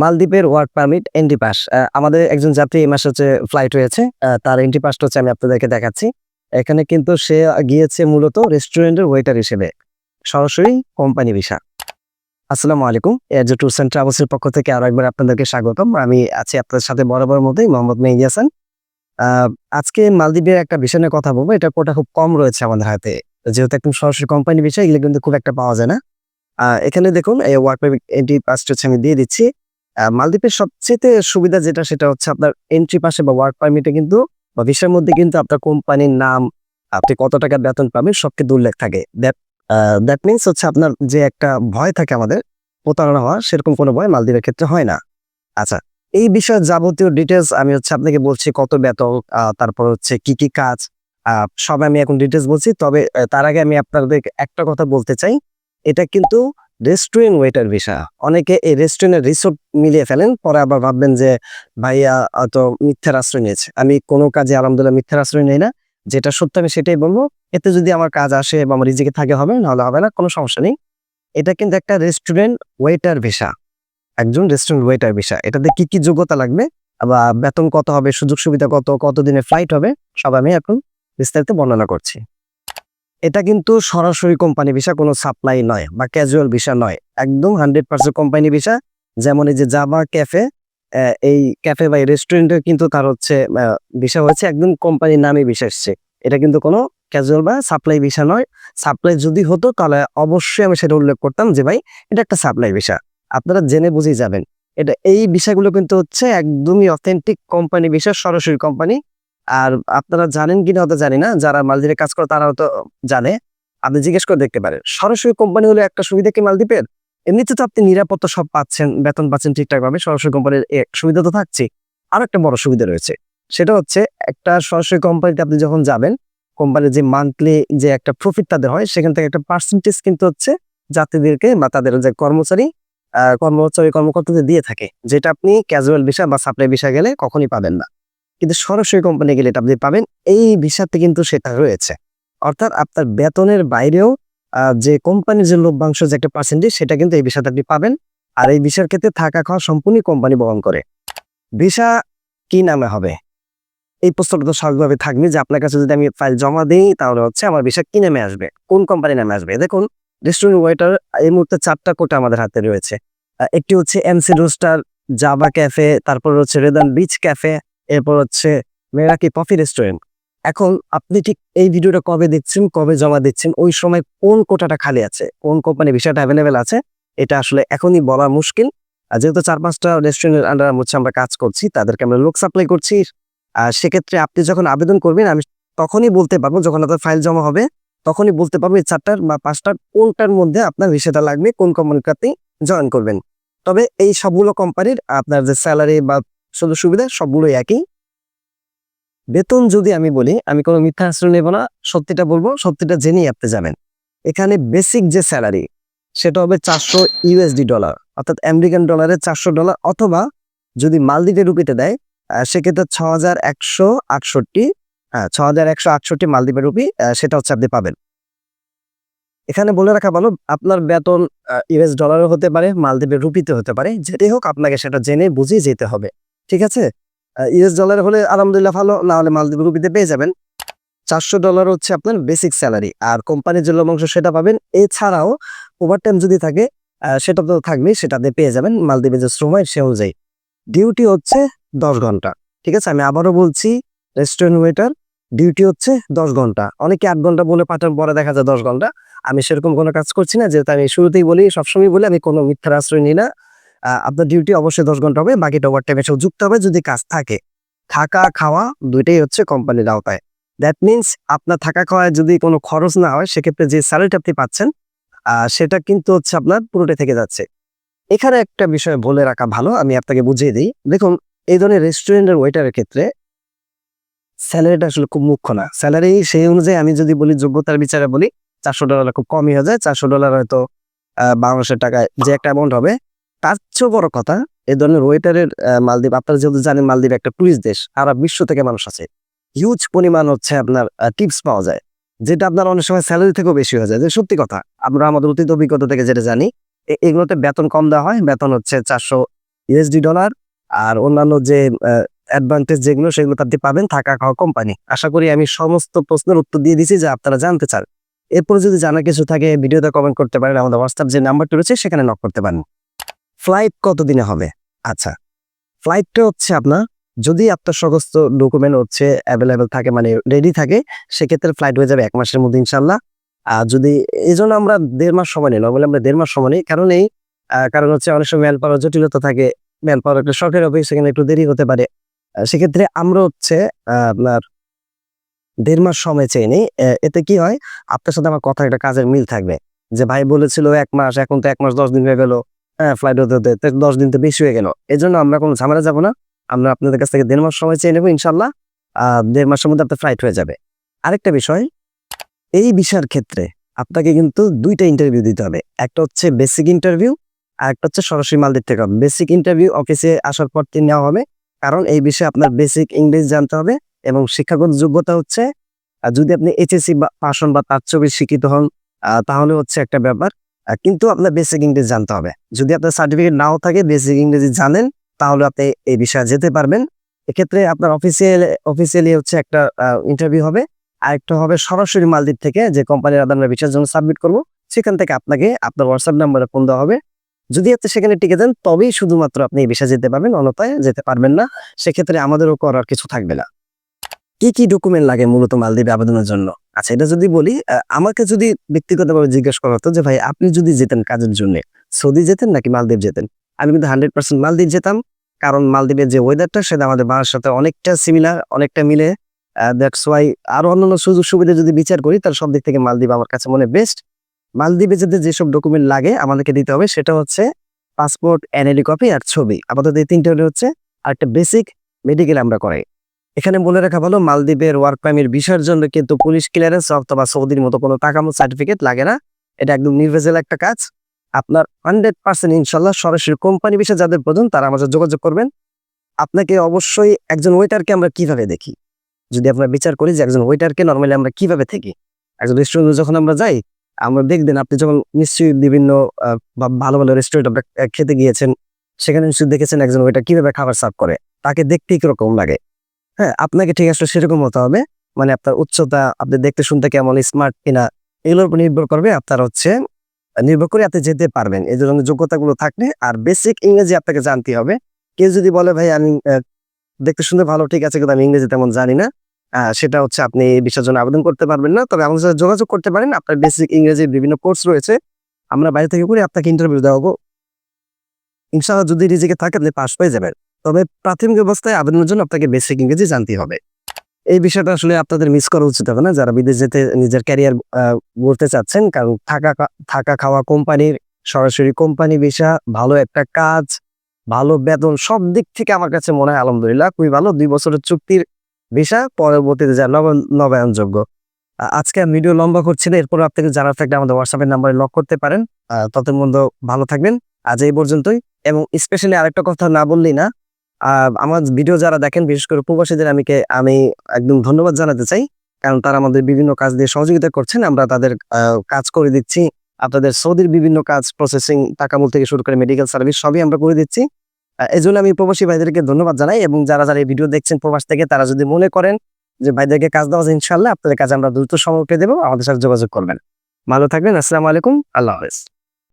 মালদ্বীপের work permit entry pass আমাদের একজন যাত্রী এই মাসে হচ্ছে ফ্লাইট হয়েছে। তার এন্ট্রি পাসটা হচ্ছে আমি আপনাদেরকে দেখাচ্ছি। এখানে কিন্তু সে গিয়েছে মূলত রেস্টুরেন্টের ওয়েটার হিসেবে। সরাসরি কোম্পানি ভিসা আসসালামু আলাইকুম। এয়ারজো ট্যুরস অ্যান্ড ট্রাভেলসের পক্ষ থেকে আরও একবার আপনাদেরকে স্বাগতম। আমি আছি আপনাদের সাথে বরাবর মতোই মোহাম্মদ মেহেদি হাসান। আজকে মালদ্বীপের একটা বিষয় নিয়ে কথা বলব। এটা কোটা খুব কম রয়েছে আমাদের হাতে। যেহেতু একদম সরাসরি কোম্পানি বিষয় এগুলো কিন্তু খুব একটা পাওয়া যায় না। এখানে দেখুন, এই ওয়ার্ক পারমিট এন্ট্রি পাসটা হচ্ছে আমি দিয়ে দিচ্ছি। মালদ্বীপের সবচেয়ে সুবিধা যেটা সেটা হচ্ছে আপনার এন্ট্রি পাশে বা ওয়ার্ক পারমিটে কিন্তু বা ভিসার মধ্যে কিন্তু আপনার কোম্পানির নাম, আপনি কত টাকা বেতন পাবেন সব কিন্তু উল্লেখ থাকে দ্যাট মিনস হচ্ছে আপনার যে একটা ভয় থাকে আমাদের, প্রতারণা হওয়া, সেরকম কোনো ভয় মালদ্বীপের ক্ষেত্রে হয় না। আচ্ছা এই বিষয়ে যাবতীয় ডিটেলস আমি হচ্ছে আপনাকে বলছি কত বেতন তারপর হচ্ছে কি কি কাজ সব আমি এখন ডিটেলস বলছি। তবে তার আগে আমি আপনাদের একটা কথা বলতে চাই। এটা কিন্তু রেস্টুরেন্ট ওয়েটার ভিসা। অনেকে এই রেস্টুরেন্টের রিসোর্ট মিলিয়ে ফেলেন, পরে আবার ভাববেন যে, ভাইয়া তো মিথ্যার আশ্রয় নিয়েছে। আমি কোনো কাজে আলহামদুলিল্লাহ মিথ্যার আশ্রয় নেই না। যেটা সত্য আমি সেটাই বলব, এতে যদি আমার কাজ আসে বা আমার রিজিকে থাকে হবে, নাহলে হবে না, কোনো সমস্যা নেই। এটা কিন্তু একটা রেস্টুরেন্ট ওয়েটার ভিসা। একজন রেস্টুরেন্ট ওয়েটার ভিসা। এটাতে কি কি যোগ্যতা লাগবে? বা বেতন কত হবে? সুযোগ সুবিধা কত? কত দিনের ফ্লাইট হবে? সব আমি এখন বিস্তারিত বর্ণনা করছি। এটা কিন্তু সরাসরি কোম্পানি ভিসা কোনো সাপ্লাই নয় বা ক্যাজুয়াল ভিসা নয়। একদম হান্ড্রেড পার্সেন্ট কোম্পানি ভিসা, যেমন এই যে জাভা ক্যাফে এই ক্যাফে বা রেস্টুরেন্টে কিন্তু তার হচ্ছে ভিসা হয়েছে, একদম কোম্পানির নামে ভিসা এসছে। এটা কিন্তু কোনো ক্যাজুয়াল বা সাপ্লাই ভিসা নয়। সাপ্লাই যদি হতো, তাহলে অবশ্যই আমি সেটা উল্লেখ করতাম যে ভাই, এটা একটা সাপ্লাই ভিসা। আপনারা জেনে বুঝেই যাবেন। এটা, এই বিষয়গুলো কিন্তু হচ্ছে একদমই অথেন্টিক কোম্পানি বিষয় সরাসরি কোম্পানি আর আপনারা জানেন কিনা হয়তো জানি না, যারা মালদ্বীপে কাজ করে তারা হয়তো জানে। আপনি জিজ্ঞেস করে দেখতে পারেন। সরাসরি কোম্পানি হলে একটা সুবিধা কি মালদ্বীপের? এমনিতে তো আপনি নিরাপত্তা সব পাচ্ছেন, বেতন পাচ্ছেন ঠিকঠাক ভাবে সরাসরি কোম্পানির এক সুবিধা তো থাকছে। আর একটা বড় সুবিধা রয়েছে, সেটা হচ্ছে একটা সরাসরি কোম্পানিতে আপনি যখন যাবেন, কোম্পানির যে মান্থলি যে একটা প্রফিট তাদের হয়, সেখান থেকে একটা পার্সেন্টেজ কিন্তু হচ্ছে যাত্রীদেরকে বা তাদের যে কর্মচারী কর্মচারী কর্মকর্তাদের দিয়ে থাকে, যেটা আপনি ক্যাজুয়াল বিষয় বা সাপ্লাই বিষয় গেলে কখনই পাবেন না। কিন্তু সরাসরি কোম্পানি গেলে এটা আপনি পাবেন। এই ভিসাতে কিন্তু সেটা রয়েছে। অর্থাৎ আপনার বেতনের বাইরেও যে কোম্পানির যে লভ্যাংশ, যে একটা পার্সেন্টেজ সেটা কিন্তু এই ভিসাতে আপনি পাবেন। আর এই ভিসার ক্ষেত্রে থাকা খাওয়া সম্পূর্ণ কোম্পানি বহন করে। ভিসা কি নামে হবে? এই প্রশ্নটা তো স্বাভাবিকভাবে থাকবে যে আপনার কাছে যদি আমি ফাইল জমা দিই, তাহলে হচ্ছে আমার ভিসা কি নামে আসবে? কোন কোম্পানি নামে আসবে? দেখুন রেস্টুরেন্ট ওয়েটার এই মুহূর্তে চারটা কোটা আমাদের হাতে রয়েছে। একটি হচ্ছে এমসি রোস্টার জাভা ক্যাফে তারপর হচ্ছে রেদান বিচ ক্যাফে এরপর হচ্ছে মেরাকি কফি রেস্টুরেন্ট এখন আপনি ঠিক এই ভিডিওটা কবে দেখছেন, কবে জমা দিচ্ছেন, ওই সময় কোন কোটাটা খালি আছে, কোন কোম্পানি বিষয়টা অ্যাভেলেবেল আছে, এটা আসলে এখনই বলা মুশকিল। আর যেহেতু চার পাঁচটা রেস্টুরেন্টের আন্ডার হচ্ছে আমরা কাজ করছি, তাদেরকে আমরা লোক সাপ্লাই করছি। আর সেক্ষেত্রে আপনি যখন আবেদন করবেন, আমি তখনই বলতে পারব, যখন আপনার ফাইল জমা হবে, তখনই বলতে পারব এই চারটার বা পাঁচটার কোনটার মধ্যে আপনার ভিসাটা লাগবে, কোন কোম্পানিতে আপনি জয়েন করবেন। তবে এই সবগুলো কোম্পানির আপনার যে স্যালারি বা সুযোগ সুবিধা সবগুলোই একই। বেতন যদি আমি বলি, আমি কোনো মিথ্যা আশ্রয় নেব না, সত্যিটা বলব, সত্যিটা জেনেই আপনি যাবেন। এখানে বেসিক যে স্যালারি সেটা হবে চারশো ইউএসডি ডলার অর্থাৎ আমেরিকান ডলারে চারশো ডলার অথবা যদি মালদ্বীপে রুপিতে দেয় সেক্ষেত্রে ছ হাজার একশো আটষট্টি হ্যাঁ ছ হাজার একশো আটষট্টি মালদ্বীপের রুপি সেটা হচ্ছে আপনি পাবেন। এখানে বলে রাখা ভালো, আপনার বেতন ইউএস ডলারও হতে পারে, মালদ্বীপের রুপিতে হতে পারে, যেটাই হোক, আপনাকে সেটা জেনে বুঝিয়ে যেতে হবে। ঠিক আছে? ইউএস ডলার হলে আলহামদুলিল্লাহ ভালো, না হলে মালদ্বীপ রুপিতে পেয়ে যাবেন। চারশো ডলার হচ্ছে আপনার বেসিক স্যালারি আর কোম্পানির যে লভ্যাংশ সেটা পাবেন। এছাড়াও ওভারটাইম যদি থাকে সেটা তো থাকবেই সেটা আপনি পেয়ে যাবেন মালদ্বীপের যে শ্রম সে অনুযায়ী। ডিউটি হচ্ছে দশ ঘণ্টা, ঠিক আছে? আমি আবারও বলছি রেস্টুরেন্ট ওয়েটার ডিউটি হচ্ছে দশ ঘণ্টা। অনেকে আট ঘণ্টা বলে পাঠান পরে দেখা যায় দশ ঘণ্টা। আমি সেরকম কোনো কাজ করছি না, যেহেতু আমি শুরুতেই বলি, সবসময় বলি, আমি কোনো মিথ্যার আশ্রয় নিই না। আপনার ডিউটি অবশ্যই দশ ঘণ্টা হবে, বাকিটা ওভার টাইম এসেও যুক্ত হবে যদি কাজ থাকে। থাকা, খাওয়া দুইটাই হচ্ছে কোম্পানির আওতায়। দ্যাট মিনস আপনার থাকা খাওয়ায় যদি কোনো খরচ না হয়, সেক্ষেত্রে যে স্যালারিটা আপনি পাচ্ছেন সেটা কিন্তু হচ্ছে আপনার পুরোটাই থেকে যাচ্ছে। এখানে একটা বিষয় বলে রাখা ভালো, আমি আপনাকে বুঝিয়ে দিই। দেখুন, এই ধরনের রেস্টুরেন্টের ওয়েটারের ক্ষেত্রে স্যালারিটা আসলে খুব মুখ্য না। স্যালারি সেই অনুযায়ী আমি যদি বলি, যোগ্যতার বিচারে বলি, চারশো ডলার খুব কমই হয়ে যায়। চারশো ডলার হয়তো বাংলাদেশের টাকায় যে একটা অ্যামাউন্ট হবে তার চেয়েও বড় কথা, এ ধরনের ওয়েটারের মালদ্বীপ, আপনারা যেহেতু জানেন মালদ্বীপ একটা টুরিস্ট দেশ, সারা বিশ্ব থেকে মানুষ আছে হিউজ পরিমাণ হচ্ছে আপনার টিপস পাওয়া যায়, যেটা আপনার অনেক সময় স্যালারি থেকেও বেশি হয়ে যায়। যে সত্যি কথা, আমরা আমাদের অতীত অভিজ্ঞতা থেকে যেটা জানি এগুলোতে বেতন কম দেওয়া হয়, বেতন হচ্ছে চারশো ইউএসডি ডলার আর অন্যান্য যে অ্যাডভান্টেজ যেগুলো, সেগুলো আপনি পাবেন থাকা খাওয়া কোম্পানি আশা করি আমি সমস্ত প্রশ্নের উত্তর দিয়ে দিছি যা আপনারা জানতে চান। এরপরে যদি জানা কিছু থাকে, ভিডিওতে কমেন্ট করতে পারেন, আমাদের হোয়াটসঅ্যাপ যে নাম্বারটা রয়েছে, সেখানে নক করতে পারেন। ফ্লাইট কতদিনে হবে? আচ্ছা ফ্লাইটটা হচ্ছে আপনার যদি আপনার সমস্ত ডকুমেন্ট হচ্ছে অ্যাভেলেবেল থাকে মানে রেডি থাকে, সেক্ষেত্রে ফ্লাইট হয়ে যাবে এক মাসের মধ্যে ইনশাল্লাহ আর যদি এই জন্য আমরা দেড় মাস সময় নিই নর্মালি আমরা দেড় মাস সময় নিই। কারণ এই কারণ হচ্ছে অনেক সময় ম্যাল পাওয়ার জটিলতা থাকে ম্যাল পাওয়ার একটা সরকারি অফিস সেখানে একটু দেরি হতে পারে। সেক্ষেত্রে আমরা হচ্ছে আপনার দেড় মাস সময় চেয়ে নিই। এতে কি হয়, আপনার সাথে আমার কথা, একটা কাজের মিল থাকবে। যে ভাই বলেছিল এক মাস, এখন তো এক মাস দশ দিন হয়ে গেল। হ্যাঁ ফ্লাইট হতে হতে দশ দিন তো বেশি হয়ে গেল। এই জন্য আমরা কোনো ঝামেলা যাব না। আমরা আপনাদের কাছ থেকে দেড় মাস সময় চেয়ে নেব, ইনশাল্লাহ। দেড় মাসের মধ্যে আপনার ফ্লাইট হয়ে যাবে। আরেকটা বিষয়, এই বিষয়ের ক্ষেত্রে আপনাকে কিন্তু দুইটা ইন্টারভিউ দিতে হবে। একটা হচ্ছে বেসিক ইন্টারভিউ আর একটা হচ্ছে সরাসরি মাল দিতে হবে। বেসিক ইন্টারভিউ অফিসে আসার পর নেওয়া হবে। কারণ এই বিষয়ে আপনার বেসিক ইংলিশ জানতে হবে এবং শিক্ষাগত যোগ্যতা হচ্ছে যদি আপনি এইচএসসি বা পাশ হন বা তার ছবি শিক্ষিত হন তাহলে হচ্ছে একটা ব্যাপার। কিন্তু আপনার বেসিক ইংরেজি জানতে হবে। যদি আপনার সার্টিফিকেট নাও থাকে বেসিক ইংরেজি জানেন, তাহলে আপনি এই বিষয়ে যেতে পারবেন। এক্ষেত্রে আপনার অফিসিয়াল অফিসিয়ালি হচ্ছে একটা ইন্টারভিউ হবে। আর একটা হবে সরাসরি মালদ্বীপ থেকে যে কোম্পানির আদান ভিসার জন্য সাবমিট করব। সেখান থেকে আপনাকে আপনার হোয়াটসঅ্যাপ নাম্বারে ফোন দেওয়া হবে। যদি আপনি সেখানে টিকে যান, তবেই শুধুমাত্র আপনি এই বিষয়ে যেতে পারবেন, অন্যথায় যেতে পারবেন না। সেক্ষেত্রে আমাদেরও করার কিছু থাকবে না। কি কি ডকুমেন্ট লাগে মূলত মালদ্বীপে আবেদনের জন্য? আচ্ছা এটা যদি বলি আমাকে যদি ব্যক্তিগতভাবে জিজ্ঞেস করা হতো যে, ভাই, আপনি যদি যেতেন কাজের জন্য, সৌদি যেতেন নাকি মালদ্বীপ যেতেন? আমি কিন্তু হান্ড্রেড পার্সেন্ট মালদ্বীপ যেতাম, কারণ মালদ্বীপের যে ওয়েদারটা সেটা আমাদের বাংলার সাথে অনেকটা সিমিলার অনেকটা মিলে। দ্যাটস ওয়াই আরও অন্যান্য সুযোগ সুবিধা যদি বিচার করি তার সব দিক থেকে মালদ্বীপ আমার কাছে মনে বেস্ট মালদ্বীপে যেতে যেসব ডকুমেন্ট লাগে, আমাদেরকে দিতে হবে, সেটা হচ্ছে পাসপোর্ট এনএলি কপি আর ছবি। আপাতত এই তিনটে হলে হচ্ছে আর একটা বেসিক মেডিকেল আমরা করাই। এখানে বলে রাখা ভালো, মালদ্বীপের ওয়ার্ক পারমিট ভিসার জন্য কিন্তু পুলিশ ক্লিয়ারেন্স অথবা সৌদির মতো কোনো টাকামো সার্টিফিকেট লাগে না। এটা একদম নির্ভেজাল একটা কাজ। আপনার হান্ড্রেড পার্সেন্ট ইনশাল্লাহ সরাসরি কোম্পানি বিষয়ে যাদের প্রয়োজন, তারা আমাদের যোগাযোগ করবেন। আপনাকে অবশ্যই একজন ওয়েটারকে আমরা কীভাবে দেখি? যদি আমরা বিচার করি যে একজন ওয়েটারকে নর্মালি আমরা কীভাবে থাকি একজন রেস্টুরেন্টে যখন আমরা যাই, আমরা দেখবেন আপনি যখন নিশ্চয়ই বিভিন্ন ভালো ভালো রেস্টুরেন্ট আপনার খেতে গিয়েছেন, সেখানে নিশ্চয়ই দেখেছেন একজন ওয়েটার কীভাবে খাবার সার্ভ করে। তাকে দেখতে কীরকম লাগে। হ্যাঁ আপনাকে ঠিক আসলে সেরকম হতে হবে। মানে আপনার উচ্চতা, আপনি দেখতে শুনতে কেমন স্মার্ট কিনা, এগুলোর উপর নির্ভর করবে আপনার হচ্ছে, নির্ভর করে আপনি যেতে পারবেন। এই ধরনের যোগ্যতাগুলো থাকলে আর বেসিক ইংরেজি আপনাকে জানতে হবে। কেউ যদি বলে, ভাই, আমি দেখতে শুনতে ভালো, ঠিক আছে, কিন্তু আমি ইংরেজি তেমন জানি না। সেটা হচ্ছে আপনি এই বিষয়ের জন্য আবেদন করতে পারবেন না। তবে আমাদের সাথে যোগাযোগ করতে পারেন। আপনার বেসিক ইংরেজির বিভিন্ন কোর্স রয়েছে। আমরা বাইরে থেকে করে আপনাকে ইন্টারভিউ দেওয়াবো। ইনশাআল্লাহ যদি রিজিকে থাকে, আপনি পাস পেয়ে যাবেন। তবে প্রাথমিক অবস্থায় আবেদনের জন্য আপনাকে বেসিক ইংরেজি জানতে হবে। এই বিষয়টা আসলে আপনাদের মিস করা উচিত হবে না। যারা বিদেশ যেতে নিজের ক্যারিয়ার গড়তে চাচ্ছেন, কারণ থাকা থাকা খাওয়া কোম্পানির সরাসরি কোম্পানি ভিসা ভালো একটা কাজ, ভালো বেতন, সব দিক থেকে আমার কাছে মনে হয় আলহামদুলিল্লাহ খুবই ভালো। দুই বছরের চুক্তির ভিসা পরবর্তীতে যা নব- নবায়নযোগ্য। আজকে আমি ভিডিও লম্বা করছি না, এরপর আপনাকে জানার থাকলে আমাদের হোয়াটসঅ্যাপের নাম্বারে লক করতে পারেন। ততক্ষণ মধ্যে ভালো থাকবেন। আজ এই পর্যন্তই। এবং স্পেশালি আরেকটা কথা না বললেই না আমার ভিডিও যারা দেখেন, বিশেষ করে প্রবাসীদের আমি আমি একদম ধন্যবাদ জানাতে চাই। কারণ তারা আমাদের বিভিন্ন কাজ দিয়ে সহযোগিতা করছেন। আমরা তাদের কাজ করে দিচ্ছি। আপনাদের সৌদির বিভিন্ন কাজ প্রসেসিং টাকামূল থেকে শুরু করে মেডিকেল সার্ভিস সবই আমরা করে দিচ্ছি। এই জন্য আমি প্রবাসী ভাইদেরকে ধন্যবাদ জানাই এবং যারা যারা এই ভিডিও দেখছেন প্রবাস থেকে, তারা যদি মনে করেন যে ভাইদেরকে কাজ দেওয়া ইনশাল্লাহ আপনাদের কাজ আমরা দ্রুত সময় উঠে দেবো। আমাদের সাথে যোগাযোগ করবেন। ভালো থাকবেন। আসসালামু আলাইকুম। আল্লাহ হাফেজ।